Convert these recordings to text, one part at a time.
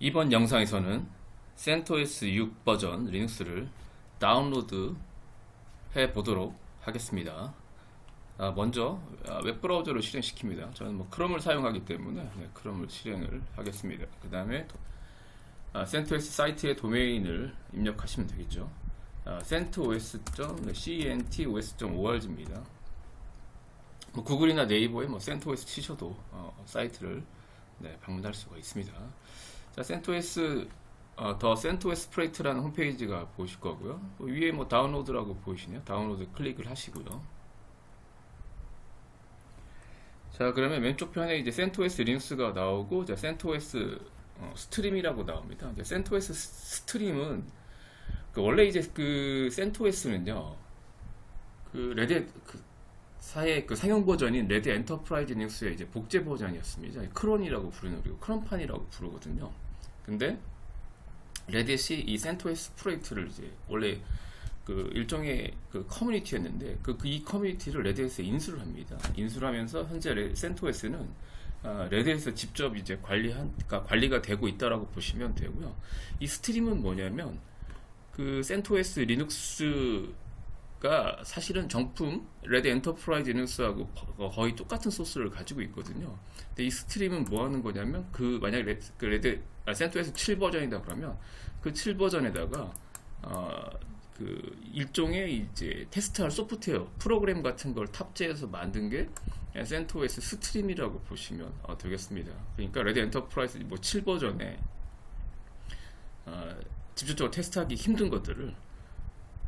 이번 영상에서는 CentOS 6 버전 리눅스를 다운로드 해 보도록 하겠습니다. 아, 먼저 아, 웹브라우저를 실행시킵니다. 저는 뭐 크롬을 사용하기 때문에 네, 크롬을 실행을 하겠습니다. 그 다음에 아, CentOS 사이트의 도메인을 입력하시면 되겠죠. 아, centos.centos.org입니다. 뭐 구글이나 네이버에 뭐 CentOS 치셔도 어, 사이트를 네, 방문할 수가 있습니다. 자, CentOS 어, 더 CentOS 프레이트라는 홈페이지가 보이실 거고요. 뭐 위에 뭐 다운로드라고 보이시네요. 다운로드 클릭을 하시고요. 자, 그러면 왼쪽 편에 이제 CentOS 리눅스가 나오고, 자, CentOS 어, 스트림이라고 나옵니다. 이제 CentOS 스- 스트림은 그 원래 이제 그 CentOS는요, 그 레드 그 사의 그 상용 버전인 레드 엔터프라이즈 리눅스의 이제 복제 버전이었습니다. 크론이라고 부르는 그리고 크론판이라고 부르거든요. 근데 레딧이 이 센토스 프로젝트를 이제 원래 그 일종의 그 커뮤니티였는데 그 이 커뮤니티를 레딧에 인수를 합니다. 인수를 하면서 현재 레, 센토스는 아, 레딧에서 직접 이제 관리한 그러니까 관리가 되고 있다라고 보시면 되고요. 이 스트림은 뭐냐면 그 센토스 리눅스 가 사실은 정품 레드 엔터프라이즈 리눅스하고 거- 거의 똑같은 소스를 가지고 있거든요. 근데 이 스트림은 뭐 하는 거냐면 그 만약 레, 그 레드 아, 센토스 7 버전이다 그러면 그 7 버전에다가 어, 그 일종의 이제 테스트할 소프트웨어 프로그램 같은 걸 탑재해서 만든 게 센토스 스트림이라고 보시면 어, 되겠습니다. 그러니까 레드 엔터프라이즈 뭐 7 버전에 어, 직접적으로 테스트하기 힘든 것들을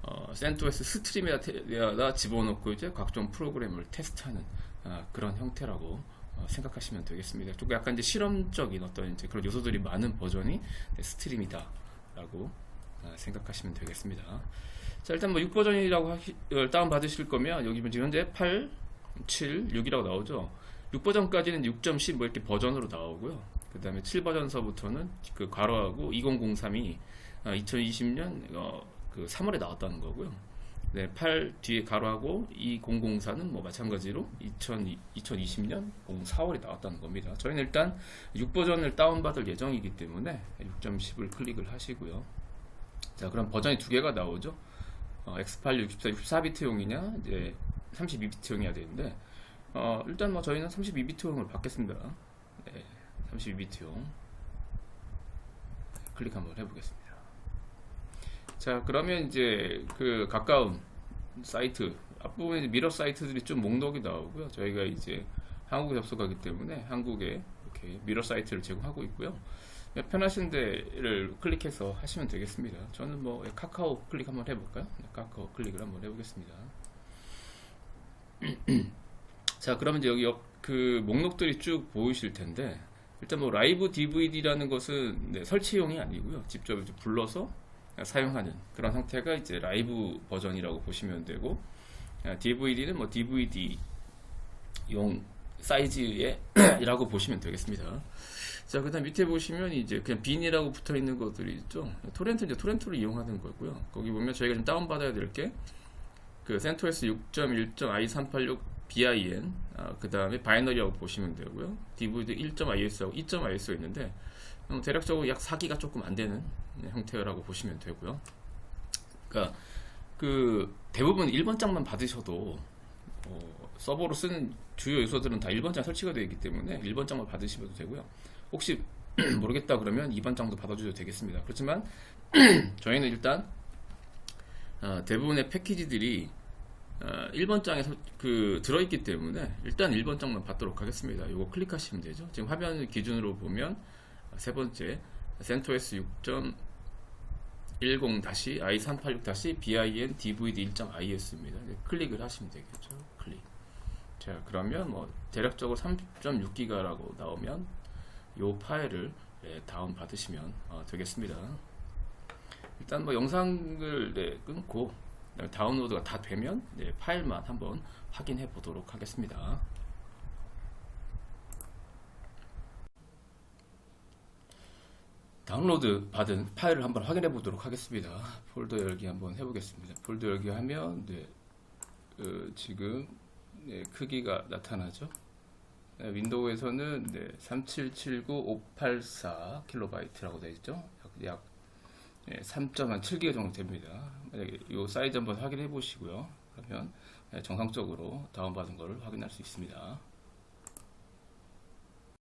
어, 센토스 스트림에다 집어넣고 이제 각종 프로그램을 테스트하는 아, 그런 형태라고 어, 생각하시면 되겠습니다. 좀 약간 이제 실험적인 어떤 이제 그런 요소들이 많은 버전이 네, 스트림이다라고 아, 생각하시면 되겠습니다. 자 일단 뭐 6버전이라고 다운 받으실 거면 여기 지금 현재 8, 7, 6이라고 나오죠. 6버전까지는 6.10 뭐 이렇게 버전으로 나오고요. 그 다음에 7버전서부터는 그 괄호하고 2003이 2020년 그 3월에 나왔다는 거고요. 네, 8 뒤에 가로하고 2004는 뭐 마찬가지로 2000, 2020년 4월에 나왔다는 겁니다. 저희는 일단 6버전을 다운받을 예정이기 때문에 6.10을 클릭을 하시고요. 자, 그럼 버전이 두 개가 나오죠. 어, X86, 64, 64비트용이냐, 이제 32비트용이어야 되는데, 어, 일단 뭐 저희는 32비트용을 받겠습니다. 네, 32비트용. 클릭 한번 해보겠습니다. 자, 그러면 이제 그 가까운 사이트 앞부분에 미러 사이트들이 좀 목록이 나오고요. 저희가 이제 한국에 접속하기 때문에 한국에 이렇게 미러 사이트를 제공하고 있고요. 편하신 데를 클릭해서 하시면 되겠습니다. 저는 뭐 카카오 클릭 한번 해볼까요? 네, 카카오 클릭을 한번 해보겠습니다. 자, 그러면 이제 여기 옆, 그 목록들이 쭉 보이실 텐데 일단 뭐 라이브 DVD라는 것은 네, 설치용이 아니고요. 직접 불러서 사용하는 그런 형태가 이제 라이브 버전이라고 보시면 되고 DVD는 뭐 DVD 용 사이즈의 이라고 보시면 되겠습니다. 자, 그다음 밑에 보시면 이제 그냥 빈이라고 붙어 있는 것들이 있죠. 토렌트 이제 토렌트를 이용하는 거고요. 거기 보면 저희가 좀 다운 받아야 될 게 그 CentOS 6.1.i386 bin 아, 그 다음에 바이너리라고 보시면 되고요. DVD 1.is하고 2.is가 있는데 음, 대략적으로 약 4기가 조금 안 되는 형태라고 보시면 되고요. 그러니까 그 대부분 1번 장만 받으셔도 어, 서버로 쓰는 주요 요소들은 다 1번 장 설치가 되어 있기 때문에 1번 장만 받으시면 되고요. 혹시 모르겠다 그러면 2번 장도 받아주셔도 되겠습니다. 그렇지만 저희는 일단 어, 대부분의 패키지들이 어, 1번 장에 서- 그 들어있기 때문에 일단 1번 장만 받도록 하겠습니다. 이거 클릭하시면 되죠. 지금 화면 기준으로 보면 세 번째 CentOS 6.10-i386-bin dvd 1.is입니다. 클릭을 하시면 되겠죠. 클릭. 자, 그러면 뭐 대략적으로 3.6기가라고 나오면 이 파일을 네, 다운 받으시면 어, 되겠습니다. 일단 뭐 영상을 네, 끊고 다운로드가 다 되면 네, 파일만 한번 확인해 보도록 하겠습니다. 다운로드 받은 파일을 한번 확인해 보도록 하겠습니다. 폴더 열기 한번 해보겠습니다. 폴더 열기 하면 네, 그 지금 네, 크기가 나타나죠. 네, 윈도우에서는 네, 3779584 킬로바이트라고 되어 있죠. 약, 약 3.7기가 정도 됩니다. 만약에 이 사이즈 한번 확인해 보시고요. 그러면 네, 정상적으로 다운받은 것을 확인할 수 있습니다.